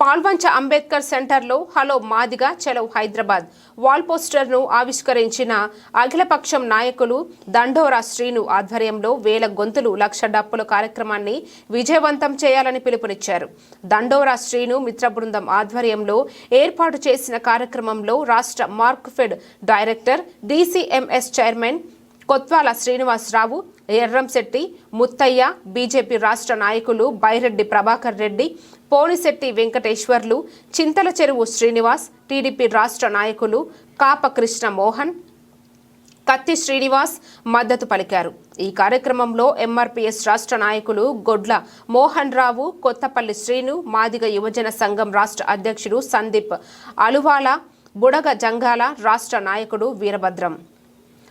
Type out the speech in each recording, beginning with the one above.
పాల్వంచ అంబేద్కర్ సెంటర్లో హలో మాదిగా చలో హైదరాబాద్ వాల్ పోస్టర్ను ఆవిష్కరించిన అఖిలపక్షం నాయకులు దండోరా శ్రీను ఆధ్వర్యంలో వేల గొంతులు లక్ష డప్పుల కార్యక్రమాన్ని విజయవంతం చేయాలని పిలుపునిచ్చారు. దండోరా శ్రీను మిత్ర బృందం ఆధ్వర్యంలో ఏర్పాటు చేసిన కార్యక్రమంలో రాష్ట్ర Markfed director DCMS chairman Kotwala Srinivasa Rao Erramsetti Muthaiah BJP రాష్ట్ర నాయకులు బైరెడ్డి ప్రభాకర్ రెడ్డి పోనిశెట్టి వెంకటేశ్వర్లు చింతల చెరువు శ్రీనివాస్ టీడీపీ రాష్ట్ర నాయకులు కాప కృష్ణ మోహన్ కత్తి శ్రీనివాస్ మద్దతు పలికారు. ఈ కార్యక్రమంలో ఎంఆర్పీఎస్ రాష్ట్ర నాయకులు గొడ్ల మోహన్ రావు కొత్తపల్లి శ్రీను మాదిగ యువజన సంఘం రాష్ట్ర అధ్యక్షుడు సందీప్ అలువాల బుడగ జంగాల రాష్ట్ర నాయకుడు వీరభద్రం.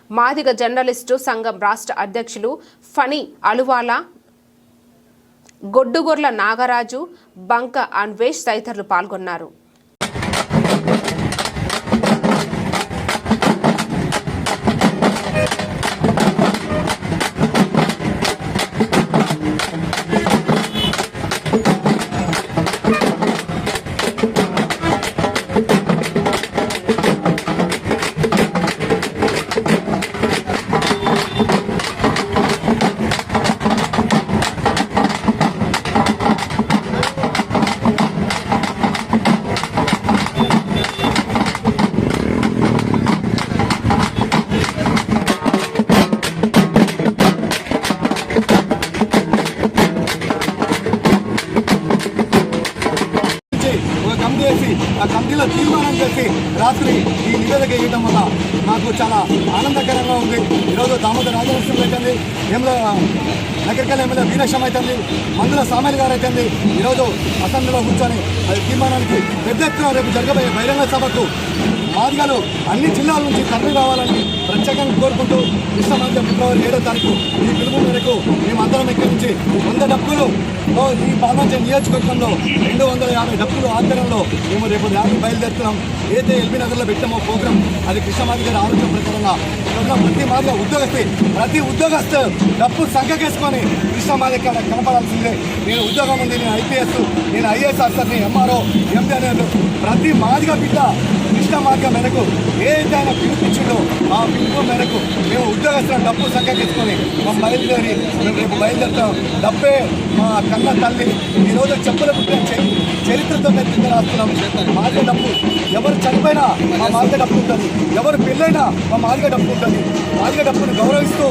మాదిగ జర్నలిస్టు సంఘం రాష్ట్ర అధ్యక్షులు ఫణి అలువాల గొడ్డుగొర్ల నాగరాజు బంక అన్వేష్ తదితరులు పాల్గొన్నారు. కమిటీలో తీర్మానం చేసి రాత్రి ఈ నివేదిక ఇవ్వడం వల్ల నాకు చాలా ఆనందకరంగా ఉంది. ఈరోజు దామోదర రాజలక్ష్మి అవుతుంది ఏమో నగరికల్ ఎమ్మెల్యే వీరేశం అవుతుంది మందుల సామాన్య గారు అవుతుంది ఈరోజు అసెంబ్లీలో కూర్చొని అది తీర్మానానికి పెద్ద ఎత్తున రేపు జరగబోయే బహిరంగ సభకు మాదిగలు అన్ని జిల్లాల నుంచి తరలి రావాలని ప్రత్యేకంగా కోరుకుంటూ కృష్ణమంత్రి ఫిబ్రవరి ఏడో తారీఖు ఈ పిలుపు మేరకు మేమందరం ఇక్కడి నుంచి వంద డబ్బులు ఓ ఈ పాల్వంచ నియోజకవర్గంలో రెండు వందల యాభై డబ్బులు ఆధ్వర్యంలో మేము రేపు ర్యాలీ బయలుదేరుతున్నాం. ఏదైతే ఎల్బీ నగర్లో పెట్టామో ప్రోగ్రాం అది కృష్ణమాది గారి ఆలోచన ప్రకారంగా ప్రతి మాదిగా ఉద్యోగస్తే ప్రతి ఉద్యోగస్తు డబ్బు సంఖ్యకేసుకొని కృష్ణమాది ఇక్కడ కనపడాల్సిందే. నేను ఉద్యోగం ఉంది నేను ఐపీఎస్ నేను ఐఏఎస్ ఆఫీసర్ని ఎంఆర్ఓ ఎంపీ అనేది ప్రతి మాదిగా బిడ్డ కృష్ణ మార్గం మేరకు ఏదైతే ఆయన పిలిపించిండో ఆ పిలుపు మేరకు మేము ఉద్యోగస్తుల డబ్బు సంఖ్యకేసుకొని మా బయలుదేరి మేము రేపు బయలుదేరుతాం. డబ్బే మా కన్న తల్లి. ఈరోజు చెప్పుల పుట్టిన చరిత్రతో మేము కింద రాస్తున్నాం. మార్గ డబ్బు ఎవరు చనిపోయినా మా మార్గ డబ్బు ఉంటుంది. ఎవరు పెళ్ళైనా మా మార్గ డబ్బు ఉంటుంది. మార్గ డబ్బును గౌరవిస్తూ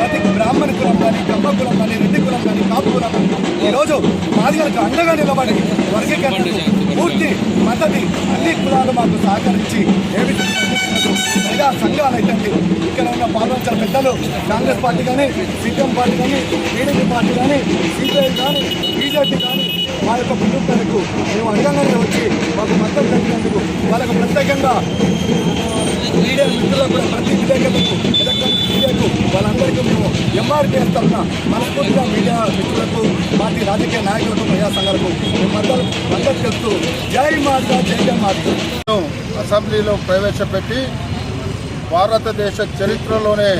ప్రతి బ్రాహ్మణ కులం కానీ బ్రహ్మ కులం కానీ రెడ్డి కులం కానీ కాపు కులం కానీ ఈరోజు మాదిగలకు అండగా నిలబడి వర్గీకరణకు పూర్తి మద్దతి అన్ని కులాలు మాకు సహకరించి ఏ ప్రజా సంఘాలు అయితే ఇక్కడ ఉన్న పాల్గొంచిన పెద్దలు కాంగ్రెస్ పార్టీ కానీ సిపిఎం పార్టీ కానీ టీడీపీ పార్టీ కానీ సిపిఐ కానీ బీజేపీ కానీ మా యొక్క కుటుంబాలకు మేము అడగంగానే వచ్చి మాకు మద్దతు పెట్టినందుకు వాళ్ళకు ప్రత్యేకంగా మీడియా మిత్రులకు కూడా ఎంఆర్పీఎస్ తరఫున మనస్ఫూర్తిగా మీడియా మిత్రులకు పార్టీ రాజకీయ నాయకులకు ప్రజా సంఘాలకు మద్దతు మద్దతు చెప్తూ జై మాతా జై జై మాతా. అసెంబ్లీలో ప్రవేశపెట్టి భారతదేశ చరిత్రలోనే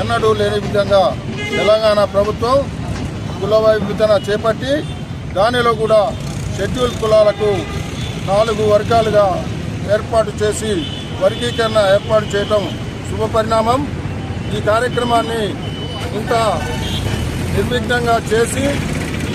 ఎన్నడూ లేని విధంగా తెలంగాణ ప్రభుత్వం కుల విభజన చేపట్టి దానిలో కూడా షెడ్యూల్ కులాలకు నాలుగు వర్గాలుగా ఏర్పాటు చేసి వర్గీకరణ ఏర్పాటు చేయటం శుభపరిణామం. ఈ కార్యక్రమాన్ని ఇంత నిర్విఘ్నంగా చేసి